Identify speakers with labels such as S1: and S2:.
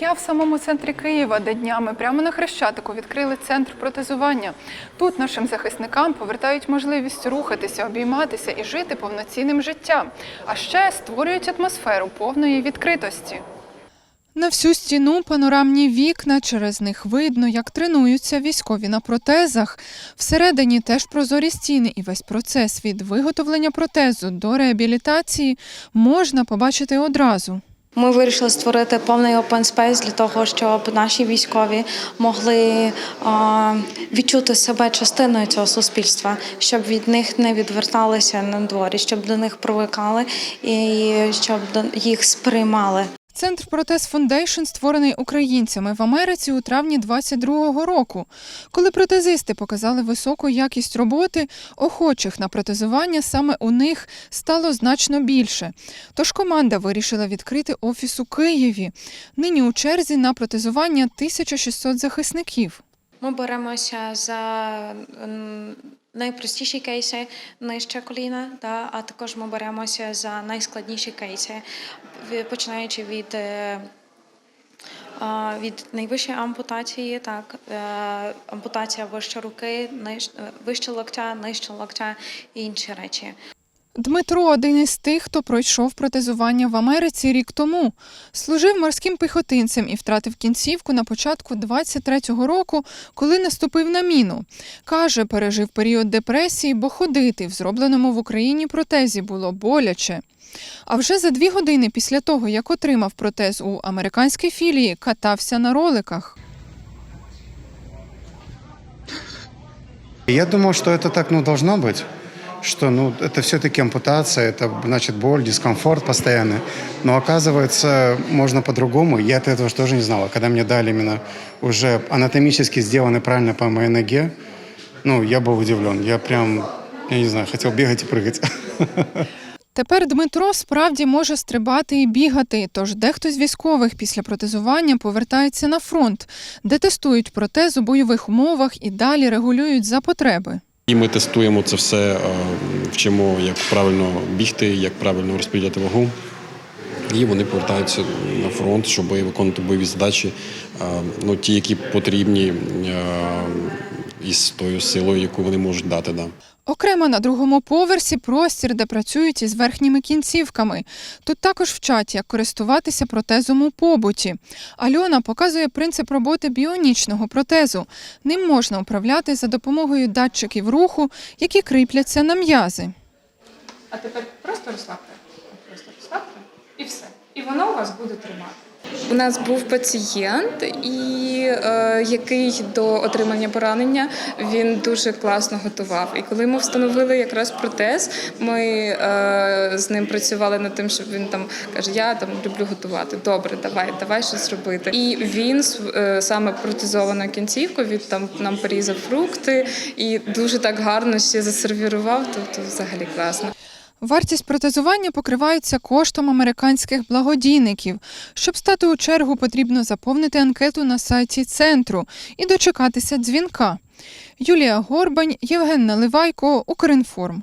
S1: Я в самому центрі Києва, де днями прямо на Хрещатику відкрили центр протезування. Тут нашим захисникам повертають можливість рухатися, обійматися і жити повноцінним життям. А ще створюють атмосферу повної відкритості. На всю стіну панорамні вікна, через них видно, як тренуються військові на протезах. Всередині теж прозорі стіни, і весь процес від виготовлення протезу до реабілітації можна побачити одразу.
S2: Ми вирішили створити повний open space для того, щоб наші військові могли відчути себе частиною цього суспільства, щоб від них не відверталися на дворі, щоб до них привикали і щоб їх сприймали.
S1: Центр Протез Фондейшн створений українцями в Америці у травні 22-го року. Коли протезисти показали високу якість роботи, охочих на протезування саме у них стало значно більше. Тож команда вирішила відкрити офіс у Києві. Нині у черзі на протезування 1600 захисників.
S2: Ми беремося за найпростіші кейси нижче коліна, да, а також ми беремося за найскладніші кейси, починаючи від. е, Від найвищої ампутації, так, е, ампутація вище руки, ниж, е, вище локтя, нижче локтя і інші речі.
S1: Дмитро один із тих, хто пройшов протезування в Америці рік тому. Служив морським піхотинцем і втратив кінцівку на початку 23-го року, коли наступив на міну. Каже, пережив період депресії, бо ходити в зробленому в Україні протезі було боляче. А вже за дві години після того, як отримав протез у американській філії, катався на роликах.
S3: Я думал, что это так ну, должно быть, что ну, это все-таки ампутация, это значит боль, дискомфорт постоянный. Но оказывается, можно по-другому. Я от этого же тоже не знала. Когда мне дали именно уже анатомически сделанный правильно по моей ноге, ну, я был удивлен. Я прям, я не знаю, хотел бегать и прыгать.
S1: Тепер Дмитро справді може стрибати і бігати, тож дехто з військових після протезування повертається на фронт, де тестують протез у бойових умовах і далі регулюють за потреби.
S4: І ми тестуємо це все, е, вчимо, як правильно бігти, як правильно розподіляти вагу. І вони повертаються на фронт, щоб виконувати бойові задачі, е, ну, ті, які потрібні е, із тою силою, яку вони можуть дати. Да.
S1: Окремо на другому поверсі простір, де працюють із верхніми кінцівками. Тут також вчать, як користуватися протезом у побуті. Альона показує принцип роботи біонічного протезу. Ним можна управляти за допомогою датчиків руху, які кріпляться на м'язи.
S5: А тепер просто розслабте. Просто розслабте і все. І воно у вас буде тримати. У нас був пацієнт, і е, який до отримання поранення він дуже класно готував. І коли ми встановили якраз протез, ми е, з ним працювали над тим, щоб він там каже: Я там люблю готувати. Добре, давай, давай щось робити. І він е, саме протезованою кінцівкою він там нам порізав фрукти і дуже так гарно ще засервірував. Тобто, взагалі класно.
S1: Вартість протезування покривається коштом американських благодійників. Щоб стати у чергу, потрібно заповнити анкету на сайті центру і дочекатися дзвінка. Юлія Горбань, Євген Наливайко, Укрінформ.